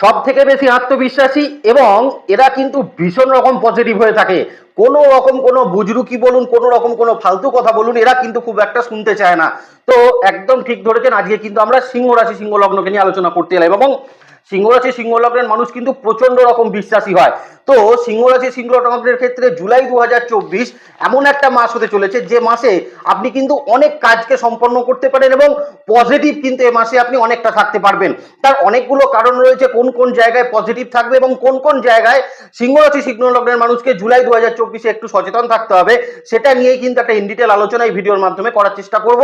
সব থেকে বেশি আত্মবিশ্বাসী এবং এরা কিন্তু ভীষণ রকম পজিটিভ হয়ে থাকে। কোনো রকম কোনো বুজরুকি বলুন, কোনো রকম কোনো ফালতু কথা বলুন, এরা কিন্তু খুব একটা শুনতে চায় না। তো একদম ঠিক ধরেছেন, আজকে কিন্তু আমরা সিংহ রাশি সিংহ লগ্নকে নিয়ে আলোচনা করতে এলাম এবং সিংহ রাশি সিংহ লগ্নের মানুষ কিন্তু প্রচণ্ড রকম বিশ্বাসী হয়। তো সিংহ রাশি, সিংহ লগ্নের ক্ষেত্রে জুলাই দু হাজার চব্বিশ এমন একটা মাস হতে চলেছে, যে মাসে আপনি কিন্তু অনেক কাজকে সম্পন্ন করতে পারেন এবং পজিটিভ কিন্তু এ মাসে আপনি অনেকটা থাকতে পারবেন। তার অনেকগুলো কারণ রয়েছে, কোন কোন জায়গায় পজিটিভ থাকবে এবং কোন কোন জায়গায় সিংহ রাশি, সিংহ লগ্নের মানুষকে জুলাই দু একটু সচেতন থাকতে হবে। সেটা নিয়েই কিন্তু একটা ইন ডিটেল আলোচনা এই ভিডিওর মাধ্যমে করার চেষ্টা করব।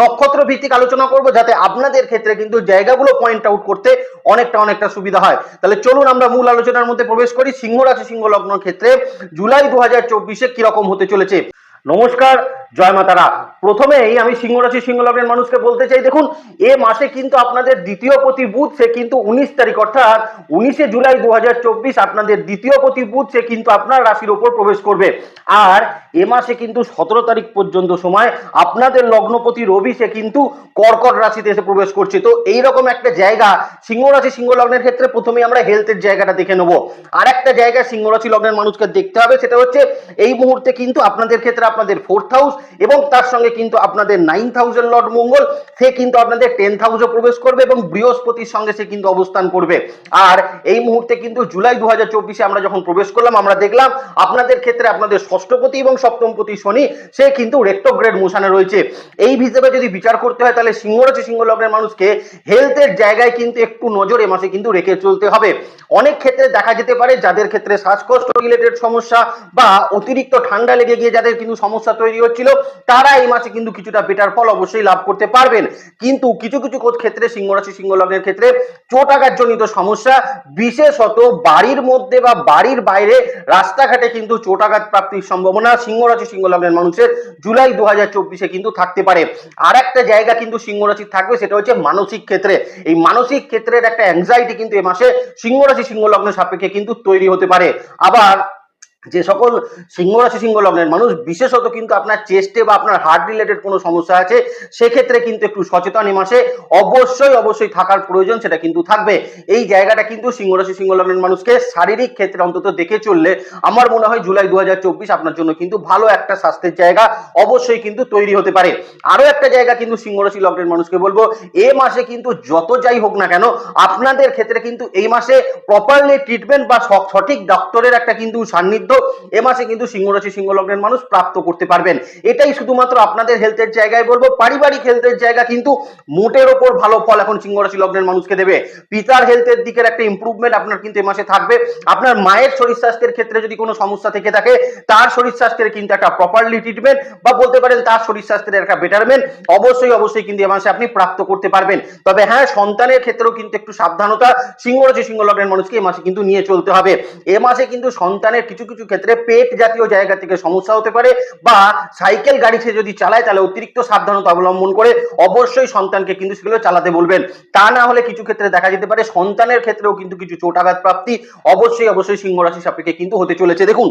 নক্ষত্র ভিত্তিক আলোচনা করব, যাতে আপনাদের ক্ষেত্রে কিন্তু জায়গাগুলো পয়েন্ট আউট করতে অনেকটা অনেকটা সুবিধা হয়। তাহলে চলুন আমরা মূল আলোচনার মধ্যে প্রবেশ করি। সিংহ রাশি সিংহ ক্ষেত্রে জুলাই দু হাজার চব্বিশে কীরকম হতে চলেছে? নমস্কার, জয় মাতারা। প্রথমেই আমি সিংহ রাশি সিংহ মানুষকে বলতে চাই, দেখুন, এ মাসে কিন্তু আপনাদের দ্বিতীয় প্রতি বুধ, সে কিন্তু উনিশ তারিখ, অর্থাৎ উনিশে জুলাই দু হাজার চব্বিশ আপনাদের দ্বিতীয় প্রতি বুধ, সে কিন্তু আপনার রাশির ওপর প্রবেশ করবে। আর এ মাসে কিন্তু সতেরো তারিখ পর্যন্ত সময় আপনাদের লগ্নপতি রবি, সে কিন্তু কর্কট রাশিতে এসে প্রবেশ করছে। তো এই রকম একটা জায়গা সিংহ রাশি সিংহ লগ্নের ক্ষেত্রে প্রথমে আমরা হেলথের জায়গাটা দেখে নেব। আর একটা জায়গা সিংহ রাশি লগ্নের মানুষকে দেখতে হবে, সেটা হচ্ছে এই মুহূর্তে কিন্তু আপনাদের ক্ষেত্রে আপনাদের ফোর্থ হাউস এবং তার সঙ্গে কিন্তু আপনাদের নাইন থাউজেন্ড লর্ড মঙ্গল, সে কিন্তু আপনাদের টেন্থ হাউসে প্রবেশ করবে এবং বৃহস্পতির সঙ্গে সে কিন্তু অবস্থান করবে। আর এই মুহূর্তে কিন্তু জুলাই দু হাজার আমরা যখন প্রবেশ করলাম, আমরা দেখলাম আপনাদের ক্ষেত্রে আপনাদের ষষ্ঠপতি এবং সপ্তমপতি শনি, সে কিন্তু রেক্টোগ্রেড মোশনে রয়েছে। এই হিসেবে যদি বিচার করতে হয়, তাহলে সিংহরাশি সিংহ লগ্নের মানুষকে হেলথের জায়গায় কিন্তু একটু নজর এ মাসে কিন্তু রেখে চলতে হবে। অনেক ক্ষেত্রে দেখা যেতে পারে, যাদের ক্ষেত্রে শ্বাসকষ্ট রিলেটেড সমস্যা বা অতিরিক্ত ঠান্ডা লেগে গিয়ে যাদের কিন্তু সমস্যা তৈরি হচ্ছিল, তারা এই মাসে কিন্তু কিছুটা বেটার ফল অবশ্যই লাভ করতে পারবেন। কিন্তু কিছু কিছু ক্ষেত্রে সিংহরাশি সিংহ লগ্নের ক্ষেত্রে চোট আঘাতজনিত সমস্যা, বিশেষত বাড়ির মধ্যে বা বাড়ির বাইরে রাস্তাঘাটে কিন্তু চোট আঘাত প্রাপ্তির সম্ভাবনা সিংহরাশি সিংহ লগ্নের মানুষের জুলাই দু হাজার চব্বিশে কিন্তু থাকতে পারে। আর একটা জায়গা কিন্তু সিংহরাশির থাকবে, সেটা হচ্ছে মানসিক ক্ষেত্রে। এই মানসিক ক্ষেত্রের একটা অ্যাংজাইটি কিন্তু এ মাসে সিংহরাশি সিংহ লগ্নের সাপেক্ষে কিন্তু তৈরি হতে পারে। আবার যে সকল সিংহ রাশি সিংহ লগ্নের মানুষ, বিশেষত কিন্তু আপনার চেস্টে বা আপনার হার্ট রিলেটেড কোনো সমস্যা আছে, সেক্ষেত্রে কিন্তু একটু সচেতন এই মাসে অবশ্যই অবশ্যই থাকার প্রয়োজন সেটা কিন্তু থাকবে। এই জায়গাটা কিন্তু সিংহ রাশি সিংহ লগ্নের মানুষকে শারীরিক ক্ষেত্রে অন্তত দেখে চললে আমার মনে হয় জুলাই দু হাজার চব্বিশ আপনার জন্য কিন্তু ভালো একটা স্বাস্থ্যের জায়গা অবশ্যই কিন্তু তৈরি হতে পারে। আরও একটা জায়গা কিন্তু সিংহ রাশি লগ্নের মানুষকে বলব, এ মাসে কিন্তু যত যাই হোক না কেন, আপনাদের ক্ষেত্রে কিন্তু এই মাসে প্রপারলি ট্রিটমেন্ট বা সঠিক ডক্টরের একটা কিন্তু সান্নিধ্য এ মাসে কিন্তু সিংহ রাশি, সিংহ লগ্নের মানুষ প্রাপ্ত করতে পারবেন। এটাই শুধুমাত্র আপনাদের হেলথের জায়গায় বলব, পারিবারিক হেলথের জায়গা কিন্তু মোটের ওপর ভালো ফল এখন সিংহ রাশি লগ্নের মানুষকে দেবে। পিতার হেলথের দিকের একটা ইমপ্রুভমেন্ট আপনার কিন্তু এ মাসে থাকবে। আপনার মায়ের শরীর স্বাস্থ্যের ক্ষেত্রে যদি কোনো সমস্যা থেকে থাকে, তার শরীর স্বাস্থ্যের কিন্তু একটা প্রপারলি ট্রিটমেন্ট বা বলতে পারেন তার শরীর স্বাস্থ্যের একটা বেটারমেন্ট অবশ্যই অবশ্যই কিন্তু এ মাসে আপনি প্রাপ্ত করতে পারবেন। তবে হ্যাঁ সন্তানের ক্ষেত্রেও কিন্তু একটু সাবধানতা সিংহ রাশি, সিংহ লগ্নের মানুষকে এ মাসে কিন্তু নিয়ে চলতে হবে। এ মাসে কিন্তু সন্তানের কিছু কিছু ক্ষেত্রে পেট জাতীয় জায়গা থেকে সমস্যা হতে পারে বা সাইকেল গাড়ি সে যদি চালায়, তাহলে অতিরিক্ত সাবধানতা অবলম্বন করে অবশ্যই সন্তানকে কিন্তু সেগুলো চালাতে বলবেন। তা না হলে কিছু ক্ষেত্রে দেখা যেতে পারে সন্তানের ক্ষেত্রেও কিন্তু কিছু চোটাঘাত প্রাপ্তি অবশ্যই অবশ্যই সিংহ রাশি সাপেক্ষে কিন্তু হতে চলেছে। দেখুন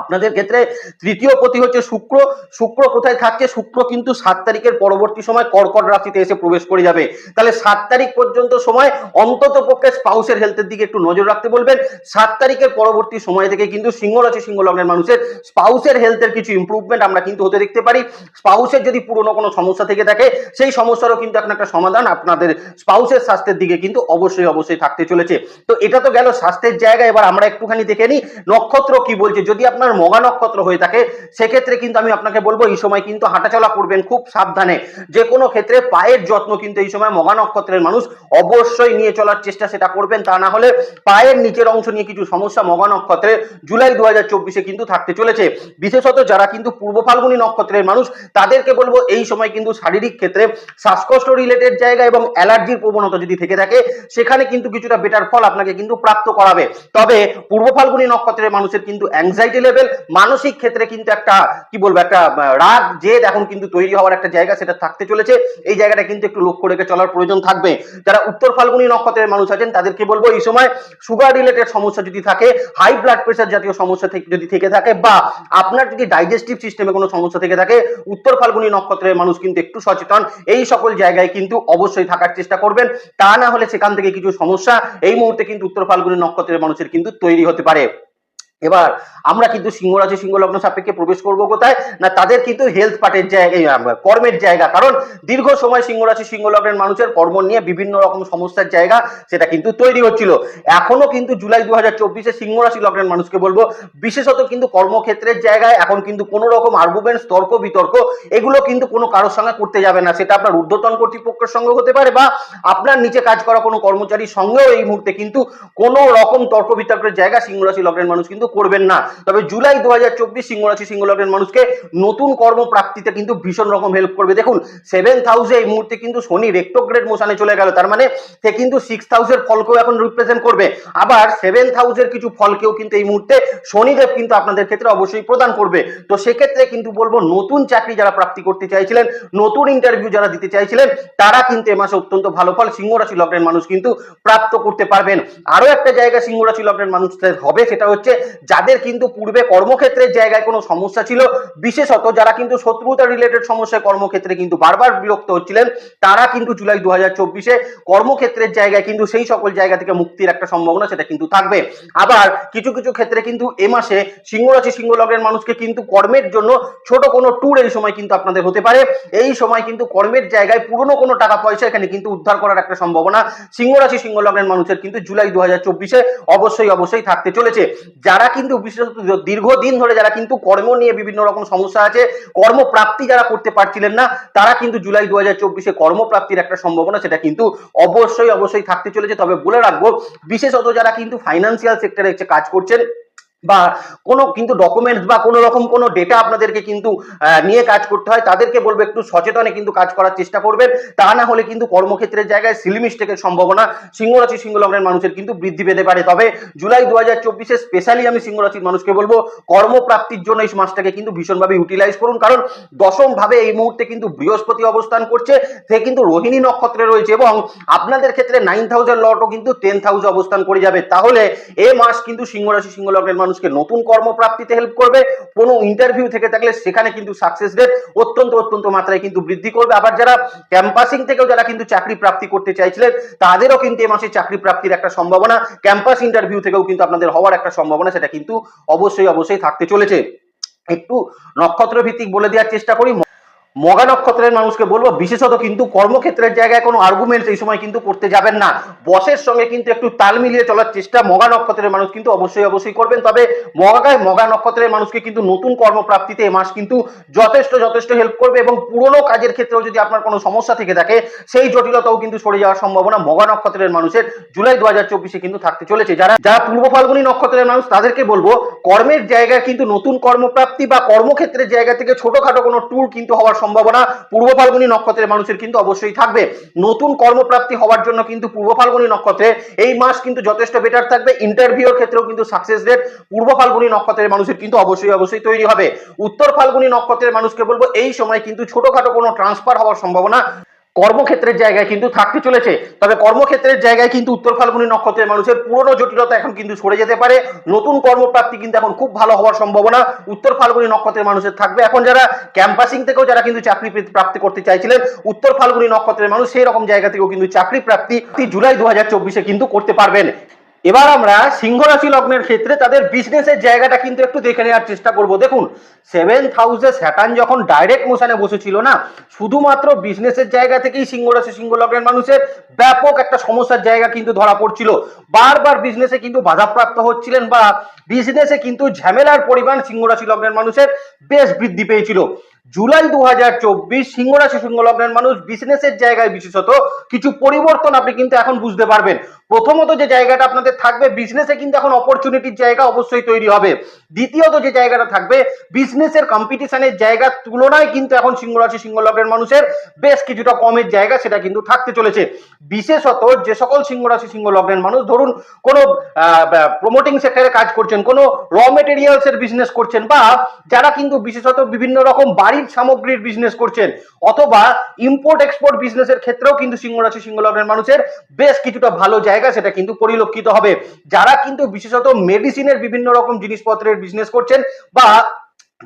আপনাদের ক্ষেত্রে তৃতীয় পতি হচ্ছে শুক্র। শুক্র কোথায় থাকছে? শুক্র কিন্তু সাত তারিখের পরবর্তী সময় কর্কট রাশিতে এসে প্রবেশ করে যাবে। তাহলে সাত তারিখ পর্যন্ত সময় অন্তত পক্ষে স্পাউসের হেলথের দিকে একটু নজর রাখতে বলবেন। সাত তারিখের পরবর্তী সময় থেকে কিন্তু সিংহ রাশি, সিংহ লগ্নের মানুষের স্পাউসের হেলথের কিছু ইমপ্রুভমেন্ট আমরা কিন্তু হতে দেখতে পারি। স্পাউসের যদি পুরনো কোনো সমস্যা থেকে থাকে, সেই সমস্যারও কিন্তু এখন একটা সমাধান আপনাদের স্পাউসের স্বাস্থ্যের দিকে কিন্তু অবশ্যই অবশ্যই থাকতে চলেছে। তো এটা তো গেল স্বাস্থ্যের জায়গা। এবার আমরা একটুখানি দেখে নিই নক্ষত্র কি বলছে। যদি আপনার মগা নক্ষত্র হয়ে থাকে, সেক্ষেত্রে কিন্তু আমি আপনাকে বলব, এই সময় কিন্তু হাঁটাচলা করবেন খুব সাবধানে। যে কোনো ক্ষেত্রে পায়ের যত্ন কিন্তু এই সময় মগা নক্ষত্রের মানুষ অবশ্যই নিয়ে চলার চেষ্টা সেটা করবেন, তা না হলে পায়ের নিচের অংশ নিয়ে কিছু সমস্যা মগা নক্ষত্রে জুলাই দু হাজার চব্বিশে কিন্তু থাকতে চলেছে। বিশেষত যারা কিন্তু পূর্ব ফাল্গুনী নক্ষত্রের মানুষ, তাদেরকে বলব, এই সময় কিন্তু শারীরিক ক্ষেত্রে শ্বাসকষ্ট রিলেটেড জায়গা এবং অ্যালার্জির প্রবণতা যদি থেকে থাকে, সেখানে কিন্তু কিছুটা বেটার ফল আপনাকে কিন্তু প্রাপ্ত করাবে। তবে পূর্ব ফাল্গুনী নক্ষত্রের মানুষের কিন্তু অ্যাংজাইটি লেভেল মানসিক ক্ষেত্রে কিন্তু একটা, কি বলব, একটা রাগ, জেদ এখন কিন্তু তৈরি হওয়ার একটা জায়গা সেটা থাকতে চলেছে। এই জায়গাটা কিন্তু একটু লক্ষ্য রেখে চলার প্রয়োজন থাকবে। যারা উত্তর ফাল্গুনি নক্ষত্রের মানুষ আছেন, তাদেরকে বলব এই সময় সুগার রিলেটেড সমস্যা যদি থাকে হাই ব্লাড প্রেশার জাতীয় সমস্যা যদি থেকে থাকে, বা আপনার যদি ডাইজেস্টিভ সিস্টেমে কোনো সমস্যা থেকে থাকে, উত্তর ফাল্গুনী নক্ষত্রের মানুষ কিন্তু একটু সচেতন। এই সকল জায়গায় কিন্তু অবশ্যই থাকার চেষ্টা করবেন। তা না হলে সেখান থেকে কিছু সমস্যা, এই মুহূর্তে কিন্তু উত্তর ফাল্গুনি নক্ষত্রের মানুষের কিন্তু তৈরি হতে পারে। এবার আমরা কিন্তু সিংহ রাশি, সিংহ লগ্ন সাপেক্ষে প্রবেশ করব কোথায়? না, তাদের কিন্তু হেলথ পার্টের জায়গায় কর্মের জায়গা। কারণ দীর্ঘ সময় সিংহ রাশি, সিংহ লগ্নের মানুষের কর্ম নিয়ে বিভিন্ন রকম সমস্যার জায়গা সেটা কিন্তু তৈরি হচ্ছিল। এখনও কিন্তু জুলাই দু হাজার চব্বিশে সিংহ রাশি, লগ্নের মানুষকে বলব, বিশেষত কিন্তু কর্মক্ষেত্রের জায়গায় এখন কিন্তু কোনো রকম আর্গুমেন্টস তর্ক, বিতর্ক, এগুলো কিন্তু কোনো কারোর সঙ্গে করতে যাবে না। সেটা আপনার ঊর্ধ্বতন কর্তৃপক্ষের সঙ্গে হতে পারে বা আপনার নিচে কাজ করা কোনো কর্মচারীর সঙ্গেও এই মুহূর্তে কিন্তু কোনো রকম তর্ক, বিতর্কের জায়গা সিংহ রাশি, লগ্নের মানুষ কিন্তু করবেন না। তবে জুলাই দু হাজার চব্বিশ সিংহ রাশি, সিংহ লগ্নের মানুষকে নতুন কর্মপ্রাপ্তিতে কিন্তু ভীষণ রকম হেল্প করবে। দেখুন সেভেন্থ হাউসে এই মুহূর্তে কিন্তু শনি রেক্টোগ্রেড মোশনে চলে গেল। তার মানে সে কিন্তু সিক্স হাউসের ফলকেও এখন রিপ্রেজেন্ট করবে। আবার সেভেন্থ হাউসের কিছু ফলকেও কিন্তু এই মুহূর্তে শনিদেব কিন্তু আপনাদের ক্ষেত্রে অবশ্যই প্রদান করবে। তো সেক্ষেত্রে কিন্তু বলব, নতুন চাকরি যারা প্রাপ্তি করতে চাইছিলেন, নতুন ইন্টারভিউ যারা দিতে চাইছিলেন, তারা কিন্তু এ মাসে অত্যন্ত ভালো ফল সিংহ রাশি লগ্নের মানুষ কিন্তু প্রাপ্ত করতে পারবেন। আরও একটা জায়গা সিংহ রাশি লগ্নের মানুষদের হবে, সেটা হচ্ছে যাদের কিন্তু পূর্বে কর্মক্ষেত্রের জায়গায় কোনো সমস্যা ছিল, বিশেষত যারা কিন্তু শত্রুতা রিলেটেড সমস্যায় কর্মক্ষেত্রে কিন্তু বারবার বিরক্ত হচ্ছিলেন, তারা কিন্তু জুলাই দু হাজার চব্বিশে কর্মক্ষেত্রের জায়গায় কিন্তু সেই সকল জায়গা থেকে মুক্তির একটা সম্ভাবনা সেটা কিন্তু থাকবে। আবার কিছু কিছু ক্ষেত্রে কিন্তু এ মাসে সিংহ রাশি সিংহ লগ্নের মানুষকে কিন্তু কর্মের জন্য ছোট কোনো ট্যুর এই সময় কিন্তু আপনাদের হতে পারে। এই সময় কিন্তু কর্মের জায়গায় পুরনো কোনো টাকা পয়সা এখানে কিন্তু উদ্ধার করার একটা সম্ভাবনা সিংহ রাশি সিংহ লগ্নের মানুষের কিন্তু জুলাই দু হাজার চব্বিশে অবশ্যই অবশ্যই থাকতে চলেছে। যারা কিন্তু বিশেষত দীর্ঘদিন ধরে যারা কিন্তু কর্ম নিয়ে বিভিন্ন রকম সমস্যা আছে, কর্মপ্রাপ্তি যারা করতে পারছিলেন না, তারা কিন্তু জুলাই দু হাজার চব্বিশে কর্মপ্রাপ্তির একটা সম্ভাবনা, সেটা কিন্তু অবশ্যই অবশ্যই থাকতে চলেছে। তবে বলে রাখব, বিশেষত যারা কিন্তু ফাইন্যান্সিয়াল সেক্টরে কাজ করছেন বা কোনো কিন্তু ডকুমেন্টস বা কোনো রকম কোনো ডেটা আপনাদেরকে কিন্তু নিয়ে কাজ করতে হয়। তাদেরকে বলব, একটু সচেতনে কিন্তু কাজ করার চেষ্টা করবেন। তা না হলে কিন্তু কর্মক্ষেত্রের জায়গায় সিলি মিস্টেকের সম্ভাবনা সিংহরাশি সিংহলগ্নের মানুষের কিন্তু বৃদ্ধি পেতে পারে। তবে জুলাই দু হাজার চব্বিশে স্পেশালি আমি সিংহরাশির মানুষকে বলব, কর্মপ্রাপ্তির জন্য এই মাসটাকে কিন্তু ভীষণভাবে ইউটিলাইজ করুন। কারণ দশম ভাবে এই মুহূর্তে কিন্তু বৃহস্পতি অবস্থান করছে, সে কিন্তু রোহিণী নক্ষত্রে রয়েছে এবং আপনাদের ক্ষেত্রে নাইন থাউজেন্ড লটও কিন্তু টেন থাউজেন্ড অবস্থান করে যাবে। তাহলে এ মাস কিন্তু সিংহরাশি সিংহলগ্নের মানুষকে নতুন কর্মপ্রাপ্তিতে হেল্প করবে, কোনো ইন্টারভিউ থেকে থাকলে সেখানে কিন্তু সাকসেস রেট অত্যন্ত অত্যন্ত মাত্রায় কিন্তু বৃদ্ধি করবে। আবার যারা ক্যাম্পাসিং থেকেও যারা কিন্তু চাকরি প্রাপ্তি করতে চাইছিলেন, তাদেরও কিন্তু এ মাসে চাকরি প্রাপ্তির একটা সম্ভাবনা ক্যাম্পাস ইন্টারভিউ থেকেও কিন্তু আপনাদের হওয়ার একটা সম্ভাবনা, সেটা কিন্তু অবশ্যই অবশ্যই থাকতে চলেছে। একটু নক্ষত্র ভিত্তিক বলে দেওয়ার চেষ্টা করি মগা নক্ষত্রের মানুষকে বলব, বিশেষত কিন্তু কর্মক্ষেত্রের জায়গায় কোনো আর্গুমেন্টস এই সময় কিন্তু করতে যাবেন না। বসের সঙ্গে কিন্তু একটু তাল মিলিয়ে চলার চেষ্টা মগা নক্ষত্রের মানুষ কিন্তু অবশ্যই অবশ্যই করবেন। তবে মগায় মগা নক্ষত্রের মানুষকে কিন্তু নতুন কর্মপ্রাপ্তিতে এ মাস কিন্তু যথেষ্ট যথেষ্ট হেল্প করবে এবং পুরনো কাজের ক্ষেত্রেও যদি আপনার কোনো সমস্যা থেকে থাকে, সেই জটিলতাও কিন্তু সরে যাওয়ার সম্ভাবনা মগা নক্ষত্রের মানুষের জুলাই দু হাজার চব্বিশে কিন্তু থাকতে চলেছে। যারা যারা পূর্ব ফাল্গুনী নক্ষত্রের মানুষ, তাদেরকে বলব, কর্মের জায়গায় কিন্তু নতুন কর্মপ্রাপ্তি বা কর্মক্ষেত্রের জায়গা থেকে ছোটখাটো কোনো ট্যুর কিন্তু হওয়ার সম্ভাবনা পূর্ব ফাল্গুনী নক্ষত্রের মানুষের কিন্তু অবশ্যই থাকবে। নতুন কর্মপ্রাপ্তি হওয়ার জন্য কিন্তু পূর্ব ফাল্গুনী নক্ষত্রে এই মাস কিন্তু যথেষ্ট বেটার থাকবে। ইন্টারভিউর ক্ষেত্রেও কিন্তু সাকসেস রেট পূর্ব ফাল্গুনি নক্ষত্রের মানুষের কিন্তু অবশ্যই অবশ্যই তৈরি হবে। উত্তর ফাল্গুনি নক্ষত্রের মানুষকে বলব, এই সময় কিন্তু ছোটখাটো কোনো ট্রান্সফার হওয়ার সম্ভাবনা কর্মক্ষেত্রের জায়গায় কিন্তু থাকতে চলেছে। তবে কর্মক্ষেত্রের জায়গায় কিন্তু উত্তর ফাল্গুনি নক্ষত্রের মানুষের পুরনো জটিলতা এখন কিন্তু সরে যেতে পারে। নতুন কর্মপ্রাপ্তি কিন্তু এখন খুব ভালো হওয়ার সম্ভাবনা উত্তর ফাল্গুনি নক্ষত্রের মানুষের থাকবে। এখন যারা ক্যাম্পাসিং থেকেও যারা কিন্তু চাকরি প্রাপ্তি করতে চাইছিলেন, উত্তর ফাল্গুনি নক্ষত্রের মানুষ সেই রকম জায়গা থেকেও কিন্তু চাকরি প্রাপ্তি জুলাই দু কিন্তু করতে পারবেন। এবার আমরা সিংহ রাশি লগ্নের ক্ষেত্রে তাদের বিজনেসের জায়গাটা কিন্তু একটু দেখে নেওয়ার চেষ্টা করব। দেখুন সেভেন হাউসে স্যাটার্ন যখন ডাইরেক্ট মোশনে বসেছিল না, শুধুমাত্র বিজনেসের জায়গা থেকেই সিংহ রাশি সিংহ লগ্নের মানুষের ব্যাপক একটা সমস্যার জায়গা কিন্তু ধরা পড়ছিল। বারবার বিজনেসে কিন্তু বাধাপ্রাপ্ত হচ্ছিলেন বা বিজনেসে কিন্তু ঝামেলার পরিমাণ সিংহ রাশি লগ্নের মানুষের বেশ বৃদ্ধি পেয়েছিল। জুলাই দু হাজার চব্বিশ সিংহ রাশি সিংহ লগ্নের মানুষ বিজনেসের জায়গায় বিশেষত কিছু পরিবর্তন আপনি কিন্তু এখন বুঝতে পারবেন। প্রথমত যে জায়গাটা আপনাদের থাকবে বিজনেসে কিন্তু এখন অপরচুনিটির জায়গা অবশ্যই তৈরি হবে। দ্বিতীয়ত যে জায়গাটা থাকবে বিজনেসের কম্পিটিশনের জায়গার তুলনায় কিন্তু এখন সিংহ রাশি, সিংহ লগ্নের মানুষের বেশ কিছুটা কমের জায়গা সেটা কিন্তু থাকতে চলেছে। বিশেষত যে সকল সিংহ রাশি, সিংহ লগ্নের মানুষ, ধরুন কোনো প্রমোটিং সেক্টরে কাজ করছেন, কোনো র মেটেরিয়ালস এর বিজনেস করছেন, বা যারা কিন্তু বিশেষত বিভিন্ন রকম বাড়ির সামগ্রীর বিজনেস করছেন, অথবা ইম্পোর্ট এক্সপোর্ট বিজনেসের ক্ষেত্রেও কিন্তু সিংহ রাশি, সিংহ লগ্নের মানুষের বেশ কিছুটা ভালো জায়গা সেটা কিন্তু পরিলক্ষিত হবে। যারা কিন্তু বিশেষত মেডিসিনের বিভিন্ন রকম জিনিসপত্রের বিজনেস করছেন বা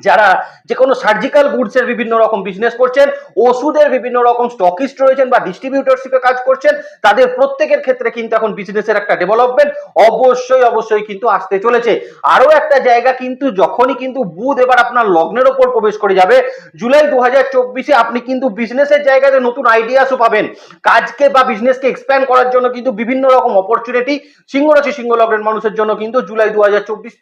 যারা যে কোনো সার্জিক্যাল গুডসের বিভিন্ন রকম বিজনেস করছেন, ওষুধের বিভিন্ন রকম স্টকিস্ট রয়েছেন বা ডিস্ট্রিবিউটরশিপে কাজ করছেন, তাদের প্রত্যেকের ক্ষেত্রে কিন্তু এখন বিজনেসের একটা ডেভেলপমেন্ট অবশ্যই অবশ্যই কিন্তু আসতে চলেছে। আরও একটা জায়গা কিন্তু যখনই কিন্তু বুধ এবার আপনার লগ্নের ওপর প্রবেশ করে যাবে, জুলাই দু হাজার চব্বিশে আপনি কিন্তু বিজনেসের জায়গাতে নতুন আইডিয়াসও পাবেন। কাজকে বা বিজনেসকে এক্সপ্যান্ড করার জন্য কিন্তু বিভিন্ন রকম অপরচুনিটি সিংহ রাশি সিংহ লগ্নের মানুষের জন্য কিন্তু জুলাই দু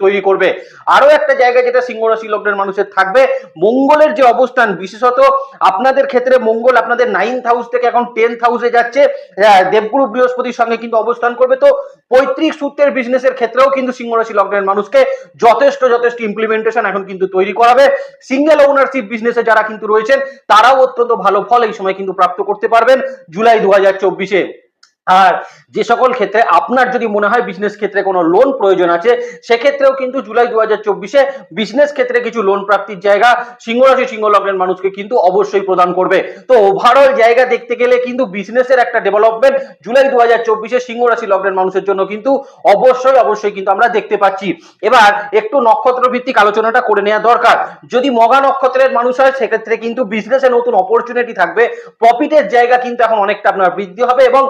তৈরি করবে। আরও একটা জায়গা যেটা সিংহ রাশি লগ্নের মানুষের থাকবে। মঙ্গলের যে অবস্থান বিশেষত আপনাদের ক্ষেত্রে মঙ্গল আপনাদের নাইন্থ হাউস থেকে এখন টেন্থ হাউসে যাচ্ছে। আহ, দেবগুরু বৃহস্পতির সঙ্গে কিন্তু অবস্থান করবে তো। পৈতৃক সূত্রের বিজনেসের ক্ষেত্রেও কিন্তু সিংহরাশি লগ্নের মানুষকে যথেষ্ট যথেষ্ট ইমপ্লিমেন্টেশন এখন কিন্তু তৈরি করাবে। সিঙ্গেল ওনারশিপ বিজনেসে যারা কিন্তু রয়েছেন তারাও অত্যন্ত ভালো ফল এই সময় কিন্তু প্রাপ্ত করতে পারবেন জুলাই দু হাজার চব্বিশে। আর যে সকল ক্ষেত্রে আপনার যদি মনে হয় বিজনেস ক্ষেত্রে কোনো লোন প্রয়োজন আছে, সেক্ষেত্রেও কিন্তু জুলাই দু হাজার চব্বিশে বিজনেস ক্ষেত্রে কিছু লোন প্রাপ্তির জায়গা সিংহরাশি সিংহ লগ্নের মানুষকে কিন্তু অবশ্যই প্রদান করবে। তো ওভারঅল জায়গা দেখতে গেলে কিন্তু বিজনেসের একটা ডেভেলপমেন্ট জুলাই দু হাজার চব্বিশে সিংহরাশি লগ্নের মানুষের জন্য কিন্তু অবশ্যই অবশ্যই কিন্তু আমরা দেখতে পাচ্ছি। এবার একটু নক্ষত্র ভিত্তিক আলোচনাটা করে নেওয়া দরকার। যদি মগা নক্ষত্রের মানুষ হয়, সেক্ষেত্রে কিন্তু বিজনেসে নতুন অপরচুনিটি থাকবে। প্রফিটের জায়গা কিন্তু এখন অনেকটা আপনার বৃদ্ধি হবে এবং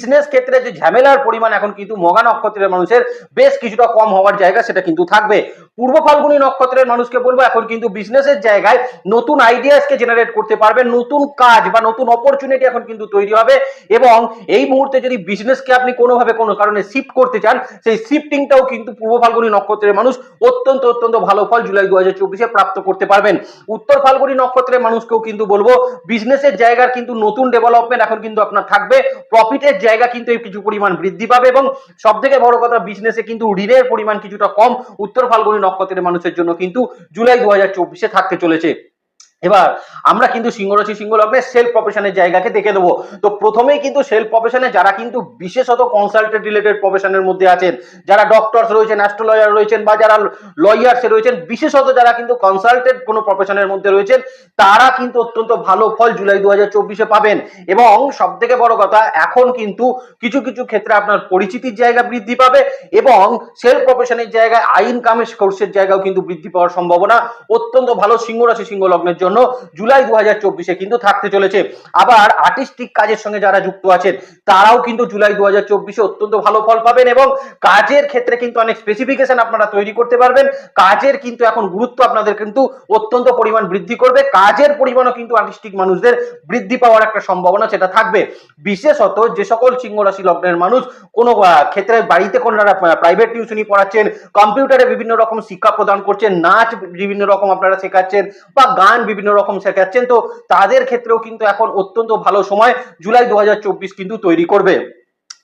বিজনেস ক্ষেত্রে যে ঝামেলার পরিমাণ এখন কিন্তু মগা নক্ষত্রের মানুষের বেশ কিছুটা কম হওয়ার জায়গা সেটা কিন্তু থাকবে। পূর্ব ফাল্গুনী নক্ষত্রের মানুষকে বলব, এখন কিন্তু বিজনেসের জায়গায় নতুন আইডিয়াসকে জেনারেট করতে পারবে, নতুন কাজ বা নতুন অপরচুনিটি এখন কিন্তু তৈরি হবে এবং এই মুহূর্তে যদি বিজনেসকে আপনি কোনোভাবে কোনো কারণে শিফট করতে চান, সেই শিফটিংটাও কিন্তু পূর্ব ফাল্গুনী নক্ষত্রের মানুষ অত্যন্ত অত্যন্ত ভালো ফল জুলাই দু হাজার চব্বিশে প্রাপ্ত করতে পারবেন। উত্তর ফাল্গুনী নক্ষত্রের মানুষকেও কিন্তু বলব বিজনেসের জায়গার কিন্তু নতুন ডেভেলপমেন্ট এখন কিন্তু আপনার থাকবে প্রফিটের জায়গা কিন্তু কিছু পরিমাণ বৃদ্ধি পাবে এবং সব থেকে বড় কথা বিজনেসে কিন্তু ঋণের পরিমাণ কিছুটা কম। উত্তর ফাল্গুনি নক্ষত্রের মানুষের জন্য কিন্তু জুলাই দু হাজার চব্বিশে থাকতে চলেছে। এবার আমরা কিন্তু সিংহরাশি সিংহ লগ্নের সেলফ প্রফেশনের জায়গাকে দেখে দেবো। তো প্রথমেই কিন্তু সেলফ প্রফেশনে যারা কিন্তু বিশেষত কনসালটেন্ট রিলেটেড প্রফেশনের মধ্যে আছেন, যারা ডক্টরস রয়েছেন অ্যাস্ট্রোলজার রয়েছেন বা যারা লয়ার্সে রয়েছেন, বিশেষত যারা কিন্তু কনসালটেন্ট কোনো প্রফেশনের মধ্যে রয়েছেন, তারা কিন্তু অত্যন্ত ভালো ফল জুলাই দু চব্বিশে পাবেন। এবং সব থেকে বড় কথা, এখন কিন্তু কিছু কিছু ক্ষেত্রে আপনার পরিচিতির জায়গা বৃদ্ধি পাবে এবং সেলফ প্রফেশনের জায়গায় আইন কামের কোর্সের জায়গাও কিন্তু বৃদ্ধি পাওয়ার সম্ভাবনা। অত্যন্ত ভালো সিংহ রাশি সিংহ লগ্নের জন্য জুলাই দু হাজার চব্বিশে কিন্তু থাকতে চলেছে। আবার আর্টিস্টিক কাজের সঙ্গে যারা যুক্ত আছেন, তারাও কিন্তু জুলাই দু হাজার চব্বিশে অত্যন্ত ভালো ফল পাবেন এবং কাজের ক্ষেত্রে কিন্তু অনেক স্পেসিফিকেশন আপনারা তৈরি করতে পারবেন। কাজের কিন্তু এখন গুরুত্ব আপনাদের কিন্তু অত্যন্ত পরিমাণ বৃদ্ধি করবে। কাজের পরিমাণও কিন্তু আর্টিস্টিক মানুষদের বৃদ্ধি পাওয়ার একটা সম্ভাবনা সেটা থাকবে। বিশেষত যে সকল সিংহ রাশি লগ্নের মানুষ কোনো ক্ষেত্রে বাড়িতে কোনো প্রাইভেট টিউশনি পড়াচ্ছেন কম্পিউটারে বিভিন্ন রকম শিক্ষা প্রদান করছেন, নাচ বিভিন্ন রকম আপনারা শেখাচ্ছেন বা গান বিভিন্ন রকম শেখাচ্ছেন তো তাদের ক্ষেত্রেও কিন্তু এখন অত্যন্ত ভালো সময়। জুলাই দু হাজার চব্বিশ কিন্তু তৈরি করবে।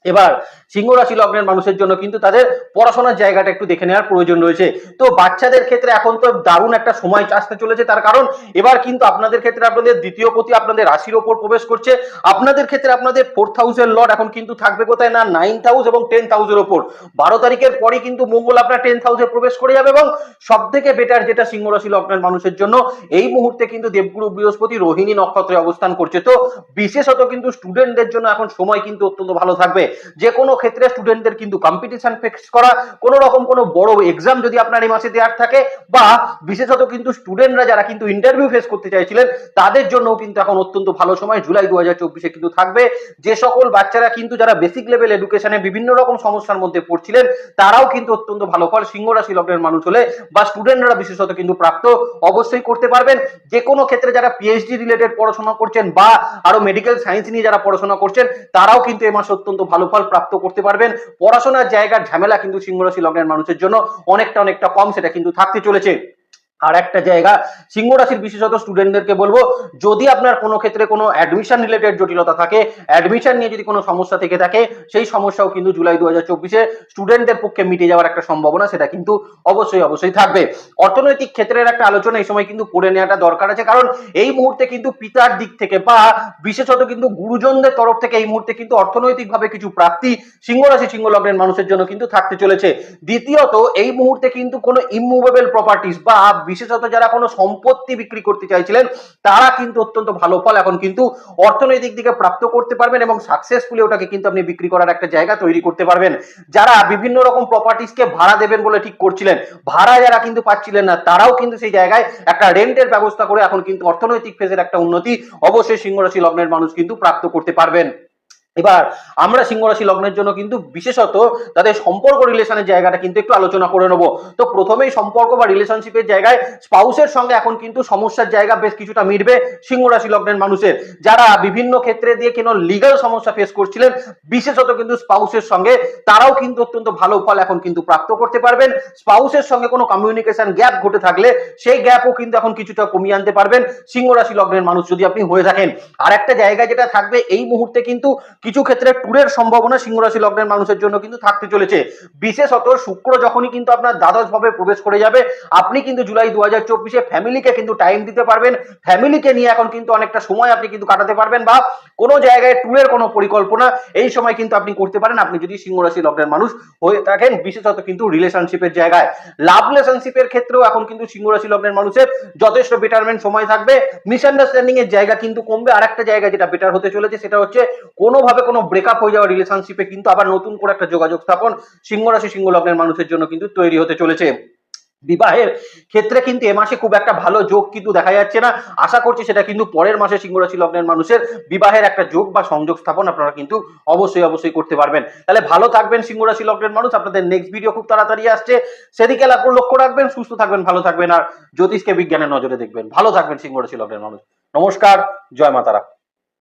এবার সিংহ রাশি লগ্নের মানুষের জন্য কিন্তু তাদের পড়াশোনার জায়গাটা একটু দেখে নেওয়ার প্রয়োজন রয়েছে। তো বাচ্চাদের ক্ষেত্রে এখন তো দারুণ একটা সময় আসতে চলেছে, তার কারণ এবার কিন্তু আপনাদের ক্ষেত্রে আপনাদের দ্বিতীয় পতি আপনাদের রাশির ওপর প্রবেশ করছে। আপনাদের ক্ষেত্রে আপনাদের ফোর্থ হাউসের লর্ড এখন কিন্তু থাকবে কোথায় না? নাইন্থ হাউস এবং টেন্থ হাউসের ওপর। বারো তারিখের পরই কিন্তু মঙ্গল আপনার টেন্থ হাউসে প্রবেশ করে যাবে এবং সব থেকে বেটার যেটা সিংহ রাশি লগ্নের মানুষের জন্য, এই মুহূর্তে কিন্তু দেবগুরু, বৃহস্পতি, রোহিণী নক্ষত্রে অবস্থান করছে। তো বিশেষত কিন্তু স্টুডেন্টদের জন্য এখন সময় কিন্তু অত্যন্ত ভালো থাকবে। যে কোনো ক্ষেত্রে স্টুডেন্টদের কিন্তু কম্পিটিশন ফেস করা, কোনো রকম কোনো বড় এক্সাম যদি আপনার এই মাসে দেওয়ার থাকে, বা বিশেষত কিন্তু স্টুডেন্টরা যারা কিন্তু ইন্টারভিউ ফেস করতে চাইছিলেন, তাদের জন্যও কিন্তু এখন অত্যন্ত ভালো সময়। জুলাই দু হাজার চব্বিশে কিন্তু থাকবে। যে সকল বাচ্চারা কিন্তু যারা বেসিক লেভেল এডুকেশনে বিভিন্ন রকম সমস্যার মধ্যে পড়ছিলেন, তারাও কিন্তু অত্যন্ত ভালো ফল। সিংহ রাশি লগ্নের মানুষ হলে, বা স্টুডেন্টরা বিশেষত কিন্তু প্রাপ্ত, অবশ্যই করতে পারবেন। যে কোনো ক্ষেত্রে যারা পিএইচডি রিলেটেড পড়াশোনা করছেন, বা আরও মেডিকেল সায়েন্স নিয়ে যারা পড়াশোনা করছেন, তারাও কিন্তু এ মাসে অত্যন্ত ভালো ফল প্রাপ্ত করতে পারবেন। পড়াশোনার জায়গার ঝামেলা কিন্তু সিংহরাশি লগ্নের মানুষের জন্য অনেকটা অনেকটা কম, সেটা কিন্তু থাকতে চলেছে। আর একটা জায়গা সিংহ রাশির বিশেষত স্টুডেন্টদেরকে বলব, যদি আপনার কোনো ক্ষেত্রে কোনো অ্যাডমিশন রিলেটেড জটিলতা থাকে অ্যাডমিশন নিয়ে যদি কোনো সমস্যা থেকে থাকে, সেই সমস্যাও কিন্তু জুলাই দু হাজার চব্বিশে স্টুডেন্টদের পক্ষে মিটে যাওয়ার একটা সম্ভাবনা সেটা কিন্তু অবশ্যই অবশ্যই থাকবে। অর্থনৈতিক ক্ষেত্রের একটা আলোচনা এই সময় কিন্তু করে নেওয়াটা দরকার আছে, কারণ এই মুহূর্তে কিন্তু পিতার দিক থেকে বা বিশেষত কিন্তু গুরুজনদের তরফ থেকে এই মুহূর্তে কিন্তু অর্থনৈতিকভাবে কিছু প্রাপ্তি সিংহ রাশি সিংহ লগ্নের মানুষের জন্য কিন্তু থাকতে চলেছে। দ্বিতীয়ত, এই মুহূর্তে কিন্তু কোনো ইমুভেবল প্রপার্টিস বা বিশেষত যারা কোনো সম্পত্তি বিক্রি করতে চাইছিলেন, তারা কিন্তু অত্যন্ত ভালো ফল এখন কিন্তু অর্থনৈতিক দিকে প্রাপ্ত করতে পারবেন এবং সাকসেসফুলি ওটাকে কিন্তু আপনি বিক্রি করার একটা জায়গা তৈরি করতে পারবেন। যারা বিভিন্ন রকম প্রপার্টিসকে ভাড়া দেবেন বলে ঠিক করছিলেন, ভাড়া যারা কিন্তু পাচ্ছিলেন না, তারাও কিন্তু সেই জায়গায় একটা রেন্টের ব্যবস্থা করে এখন কিন্তু অর্থনৈতিক ফেজের একটা উন্নতি অবশ্যই সিংহ রাশি লগ্নের মানুষ কিন্তু প্রাপ্ত করতে পারবেন। এবার আমরা সিংহ রাশি লগ্নের জন্য কিন্তু বিশেষত তাদের সম্পর্ক রিলেশনের জায়গাটা কিন্তু একটু আলোচনা করে নেব। তো প্রথমেই সম্পর্ক বা রিলেশনশিপের জায়গায় স্পাউসের সঙ্গে এখন কিন্তু সমস্যার জায়গা বেশ কিছুটা মিটবে সিংহ রাশি লগ্নের মানুষের। যারা বিভিন্ন ক্ষেত্রে দিয়ে কেন লিগাল সমস্যা ফেস করছিলেন, বিশেষত কিন্তু স্পাউসের সঙ্গে, তারাও কিন্তু অত্যন্ত ভালো ফল এখন কিন্তু প্রাপ্ত করতে পারবেন। স্পাউসের সঙ্গে কোনো কমিউনিকেশন গ্যাপ ঘটে থাকলে, সেই গ্যাপও কিন্তু এখন কিছুটা কমিয়ে আনতে পারবেন সিংহ রাশি লগ্নের মানুষ যদি আপনি হয়ে থাকেন। আর একটা জায়গা যেটা থাকবে, এই মুহূর্তে কিন্তু কিছু ক্ষেত্রে ট্যুরের সম্ভাবনা সিংহ রাশি লগ্নের মানুষের জন্য কিন্তু থাকতে চলেছে। বিশেষত শুক্র যখনই কিন্তু আপনার দ্বাদশ ভাবে প্রবেশ করে যাবে, আপনি কিন্তু জুলাই দু হাজার চব্বিশে ফ্যামিলিকে কিন্তু টাইম দিতে পারবেন। ফ্যামিলিকে নিয়ে এখন কিন্তু অনেকটা সময় আপনি কিন্তু কাটাতে পারবেন বা কোনো জায়গায় ট্যুরের কোনো পরিকল্পনা এই সময় কিন্তু আপনি করতে পারেন। আপনি যদি সিংহ রাশি লগ্নের মানুষ হয়ে থাকেন, বিশেষত কিন্তু রিলেশনশিপের জায়গায়। লাভ রিলেশনশিপের ক্ষেত্রেও এখন কিন্তু সিংহ রাশি লগ্নের মানুষের যথেষ্ট বেটারমেন্ট সময় থাকবে। মিসআন্ডারস্ট্যান্ডিং এর জায়গা কিন্তু কমবে। আর একটা জায়গা যেটা বেটার হতে চলেছে সেটা হচ্ছে কোনোভাবে কোনো ব্রেকআপ হয়ে যাওয়া রিলেশনশিপে কিন্তু আবার নতুন করে একটা যোগাযোগ স্থাপন সিংহ রাশি সিংহ লগ্নের মানুষের জন্য কিন্তু তৈরি হতে চলেছে। বিবাহের ক্ষেত্রে কিন্তু এ মাসে খুব একটা ভালো যোগ কিন্তু দেখা যাচ্ছে না। আশা করছি সেটা কিন্তু পরের মাসে সিংহ রাশি লগ্নের মানুষের বিবাহের একটা যোগ বা সংযোগ স্থাপন আপনারা কিন্তু অবশ্যই অবশ্যই করতে পারবেন। তাহলে ভালো থাকবেন সিংহ রাশি লগ্নের মানুষ, আপনাদের নেক্সট ভিডিও খুব তাড়াতাড়ি আসছে। সেদিকে লক্ষ্য রাখবেন, সুস্থ থাকবেন, ভালো থাকবেন, আর জ্যোতিষকে বিজ্ঞানের নজরে দেখবেন। ভালো থাকবেন সিংহ রাশি লগ্নের মানুষ। নমস্কার, জয় মাতারা।